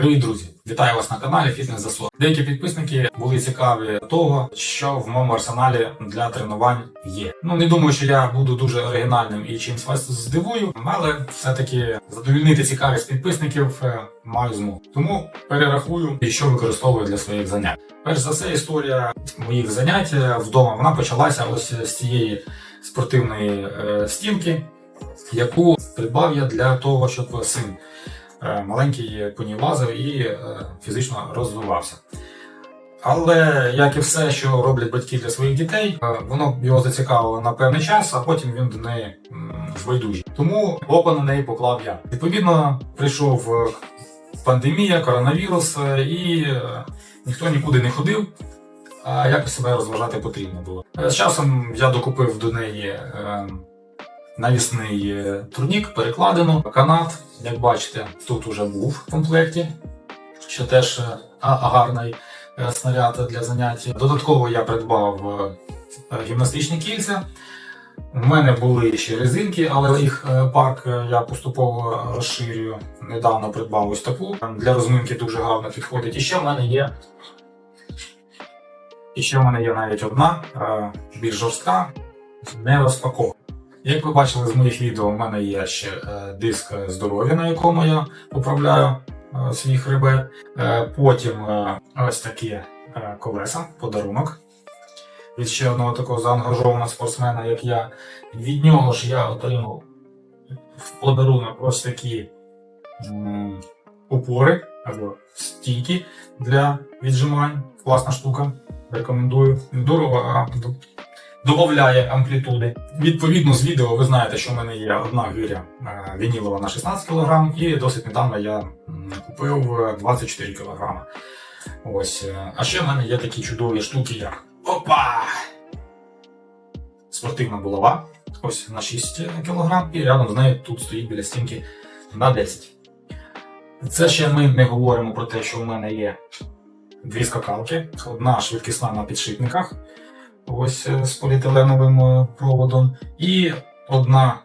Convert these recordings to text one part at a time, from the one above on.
Привіт, друзі! Вітаю вас на каналі Фітнес Заслон. Деякі підписники були цікаві того, що в моєму арсеналі для тренувань є. Ну не думаю, що я буду дуже оригінальним і чимось вас здивую, але все-таки задовільнити цікавість підписників е, маю змогу. Тому перерахую, що використовую для своїх занять. Перш за все, історія моїх занять е, вдома вона почалася ось з цієї спортивної е, стінки, яку придбав я для того, щоб син маленький по лазив і е, фізично розвивався. Але як і все, що роблять батьки для своїх дітей, е, воно його зацікавило на певний час, а потім він до неї м, збайдужий. Тому око на неї поклав я. Відповідно, прийшов е, пандемія, коронавірус, е, і е, ніхто нікуди не ходив. А якось себе розважати потрібно було. Е, З часом я докупив до неї е, навісний е, турнік, перекладину, канат. Як бачите, тут уже був в комплекті, що теж е, гарний е, снаряд для занять. Додатково я придбав гімнастичні кільця. У мене були ще резинки, але їх парк я поступово розширюю. Недавно придбав ось таку. Для розминки дуже гарно підходить. І ще в мене є. І ще в мене є навіть одна, більш жорстка, не розпакована. Як ви бачили з моїх відео, у мене є ще е, диск здоров'я, на якому я поправляю е, свій хребет. Потім е, ось такі колеса, подарунок. Від ще одного такого заангажованого спортсмена, як я. Від нього ж я отримав в подарунок ось такі опори або стійки для віджимань. Класна штука. Рекомендую. Дорого, а додає амплітуди. Відповідно з відео ви знаєте, що в мене є одна гиря е, вінілова на 16 кг, і досить недавно я купив е, 24 кг. Ось. е, А ще в мене є такі чудові штуки, як опа! Спортивна булава. Ось на 6 кг, і рядом з нею тут стоїть біля стінки на 10. Це ще ми не говоримо про те, що в мене є дві скакалки, одна швидкісна на підшипниках, ось е, з поліетиленовим е, проводом, і одна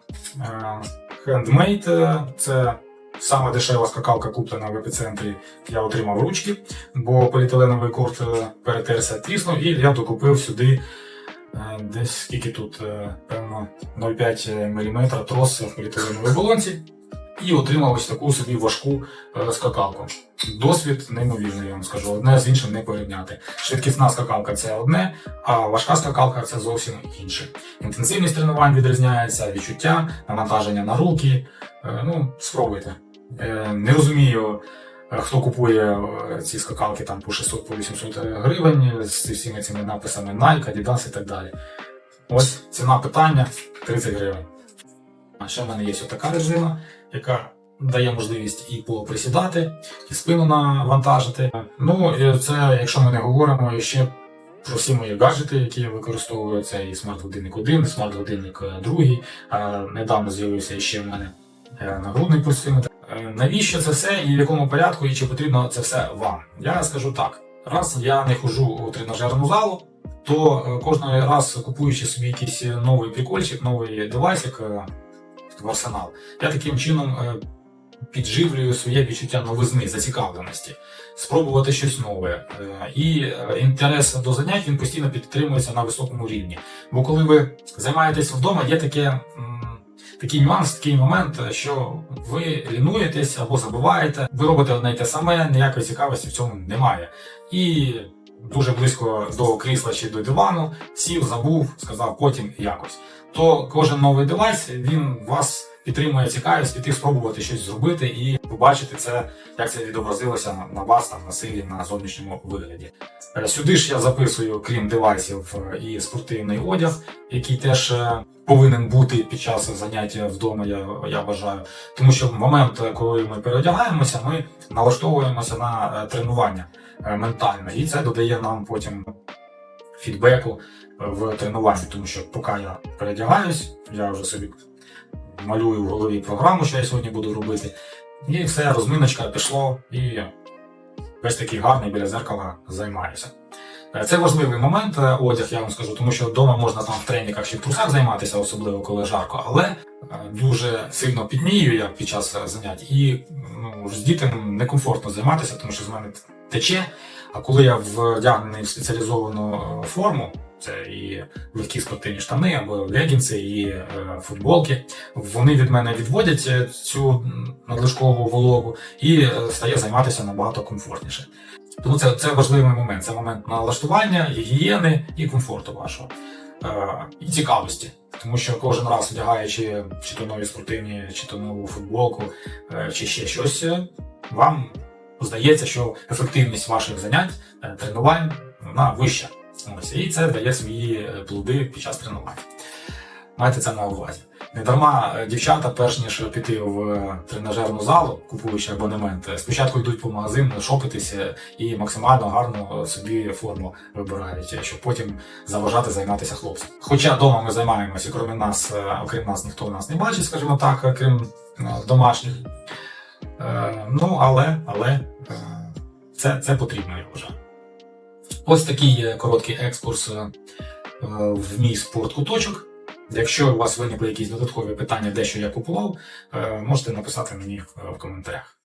хендмейд, це саме дешева скакалка, куплена в епіцентрі. Я отримав ручки, бо поліетиленовий корт е, перетерся тріснув, і я докупив сюди. Десь скільки тут, певно, 0,5 мм трос в поліетиленовій болонці. І отримав ось таку собі важку е, скакалку. Досвід неймовірний, я вам скажу. Одне з іншим не порівняти. Швидкісна скакалка це одне, а важка скакалка це зовсім інше. Інтенсивність тренувань відрізняється, відчуття, навантаження на руки. Е, Ну, спробуйте. Е, Не розумію, хто купує ці скакалки там по 600 по 800 гривень з всіми цими написами Nike, Adidas і так далі. Ось ціна питання 30 гривень. А ще в мене є така резина, яка дає можливість і поприсідати, і спину навантажити. Ну, це, якщо ми не говоримо ще про всі мої гаджети, які я використовую, це і смарт-годинник 1, і смарт-годинник 2. Недавно з'явився ще в мене е, нагрудний пульсиметр. Е, Навіщо це все і в якому порядку, і чи потрібно це все вам? Я скажу так: раз я не ходжу у тренажерну залу, то е, кожного раз купуючи собі якийсь новий прикольчик, новий девайсик е, в арсенал, я таким чином е, підживлюю своє відчуття новизни, зацікавленості, спробувати щось нове. Е, І е, інтерес до занять він постійно підтримується на високому рівні. Бо коли ви займаєтесь вдома, є таке. Такий нюанс, такий момент, що ви лінуєтесь або забуваєте, ви робите одне й те саме, ніякої цікавості в цьому немає. І дуже близько до крісла чи до дивану сів, забув, сказав потім якось. То кожен новий девайс він вас підтримує цікавість піти спробувати щось зробити і побачити це, як це відобразилося на, вас, там, на силі, на зовнішньому вигляді. Е, Сюди ж я записую, крім девайсів, е, і спортивний одяг, який теж е, повинен бути під час заняття вдома, я, я вважаю. Тому що в момент, коли ми переодягаємося, ми налаштовуємося на тренування е, ментально, і це додає нам потім фідбеку в тренуванні, тому що поки я передягаюсь, я вже собі малюю в голові програму, що я сьогодні буду робити, і все, розминочка пішло, і весь такий гарний біля зеркала займаюся. Е, Це важливий момент, е, одяг, я вам скажу, тому що вдома можна там в треніках чи в трусах займатися, особливо коли жарко, але е, дуже сильно підмію я під час занять, і ну, з дітям некомфортно займатися, тому що з мене тече. А коли я вдягнений в спеціалізовану форму, і легкі спортивні штани або легінси, і е, футболки, вони від мене відводять е, цю надлишкову вологу і е, стає займатися набагато комфортніше. Тому це, це важливий момент. Це момент налаштування, гігієни і комфорту вашого. Е, і цікавості. Тому що кожен раз одягаючи чи то нові спортивні, чи то нову футболку, е, чи ще щось, е, вам здається, що ефективність ваших занять, тренувань вона вища. Ось, і це дає свої е, плоди під час тренувань. Майте це на увазі. Не дарма е, дівчата, перш ніж піти в е, тренажерну залу, купуючи абонемент, спочатку йдуть по магазину шопитися і максимально гарно собі форму вибирають, щоб потім заважати займатися хлопцям. Хоча вдома ми займаємося, крім нас, окрім нас ніхто нас не бачить, скажімо так, крім домашніх. Ну, але, але це, це потрібно, я вважаю. Ось такий е, короткий екскурс е, в мій спорткуточок. Якщо у вас виникли якісь додаткові питання, де що я купував, е, можете написати мені е, в коментарях.